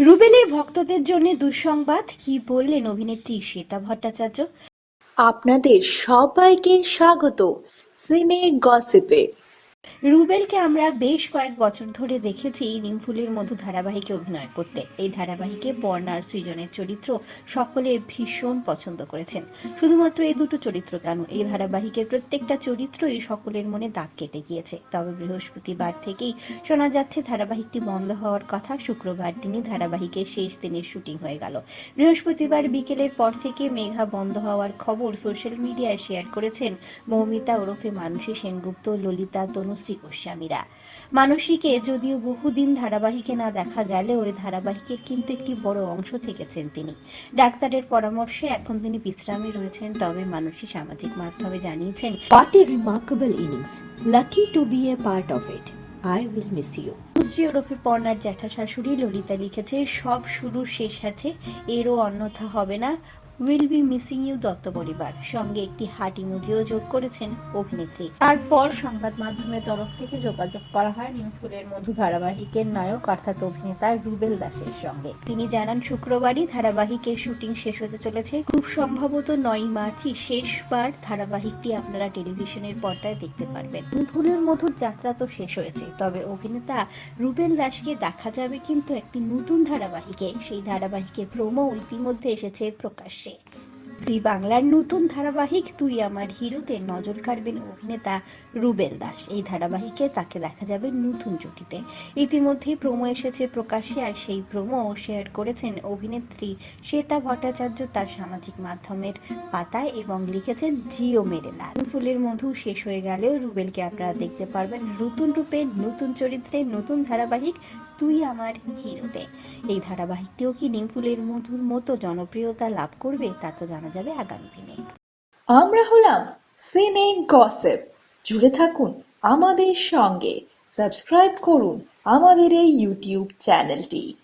রুবেলের ভক্তদের জন্য দুঃসংবাদ। কি বললেন অভিনেত্রী শ্বেতা ভট্টাচার্য? আপনাদের সবাইকে স্বাগত। সিনে গসিপে। রুবেলকে আমরা বেশ কয়েক বছর ধরে দেখেছি নিমফুলের মধু ধারাবাহিকে অভিনয় করতে। এই ধারাবাহিকে বর্ণার সৃজনের চরিত্র সকলের ভীষণ পছন্দ করেছেন। শুধুমাত্র এই দুটো চরিত্র কেন? এই ধারাবাহিকের প্রত্যেকটা চরিত্রই সকলের মনে দাগ কেটে গিয়েছে। তবে বৃহস্পতিবার থেকেই শোনা যাচ্ছে, ধারাবাহিকটি বন্ধ হওয়ার কথা। শুক্রবার দিনই ধারাবাহিকের শেষ দিনের শুটিং হয়ে গেল। বৃহস্পতিবার বিকেলের পর থেকে মেঘা বন্ধ হওয়ার খবর সোশ্যাল মিডিয়ায় শেয়ার করেছেন মৌমিতা ওরফে মানসী সেনগুপ্ত, ললিতা তনুশ্রী গোস্বামীরা মানসীকে যদিও বহুদিন ধারাবাহিকে না দেখা গেলেও ওই ধারাবাহিকের কিন্তু একটি বড় অংশ থেকেছেন তিনি। ডাক্তারের পরামর্শে এখন তিনি বিশ্রামে রয়েছেন, তবে মানসী সামাজিক মাধ্যমে জানিয়েছেন what a remarkable innings lucky to be a part of it I will miss you Tanushree ওরফে পর্ণার জ্যাঠা শাশুড়ি ললিতা লিখেছে, সব শুরু শেষ আছে, এরও অন্যথা হবে না। Will be missing you Dutta পরিবার। সঙ্গে একটি হাট ইমোজিও যোগ করেছেন অভিনেত্রী। তারপর সংবাদ মাধ্যমের তরফ থেকে যোগাযোগ করা হয় নিউফুলের মধু ধারাবাহিকের নায়ক, অর্থাৎ অভিনেতা রুবেল দাসের সঙ্গে। তিনি জানান, শুক্রবারই ধারাবাহিকের শুটিং শেষ হতে চলেছে। খুব সম্ভবত নয় মার্চই শেষবার ধারাবাহিকটি আপনারা টেলিভিশনের পর্দায় দেখতে পারবেন। নিউফুলের মধুর যাত্রা তো শেষ হয়েছে, তবে অভিনেতা রুবেল দাসকে দেখা যাবে কিন্তু একটি নতুন ধারাবাহিকে। সেই ধারাবাহিকের প্রোমো ইতিমধ্যে এসেছে প্রকাশ্যে। জি বাংলার নতুন ধারাবাহিক তুই আমার হিরোতে নজর কাড়বেন অভিনেতা রুবেল দাস। এই ধারাবাহিকে তাকে দেখা যাবে নতুন জুটিতে। ইতিমধ্যেই প্রোমো এসেছে প্রকাশ্যে আর সেই প্রোমো শেয়ার করেছেন অভিনেত্রী শ্বেতা ভট্টাচার্য তার সামাজিক মাধ্যমের পাতায় এবং লিখেছেন, জিও মেরে লাল। ফুলের মধু শেষ হয়ে গেলেও রুবেলকে আপনারা দেখতে পারবেন নতুন রূপে, নতুন চরিত্রে, নতুন ধারাবাহিক তুই আমার হিরোতে। এই ধারাবাহিকটিও কি নিমফুলের মধুর মতো জনপ্রিয়তা লাভ করবে তা তো জানা যাবে আগামী দিনে। আমরা হলাম সিনে গসেপ। জুড়ে থাকুন আমাদের সঙ্গে। সাবস্ক্রাইব করুন আমাদের এই ইউটিউব চ্যানেলটি।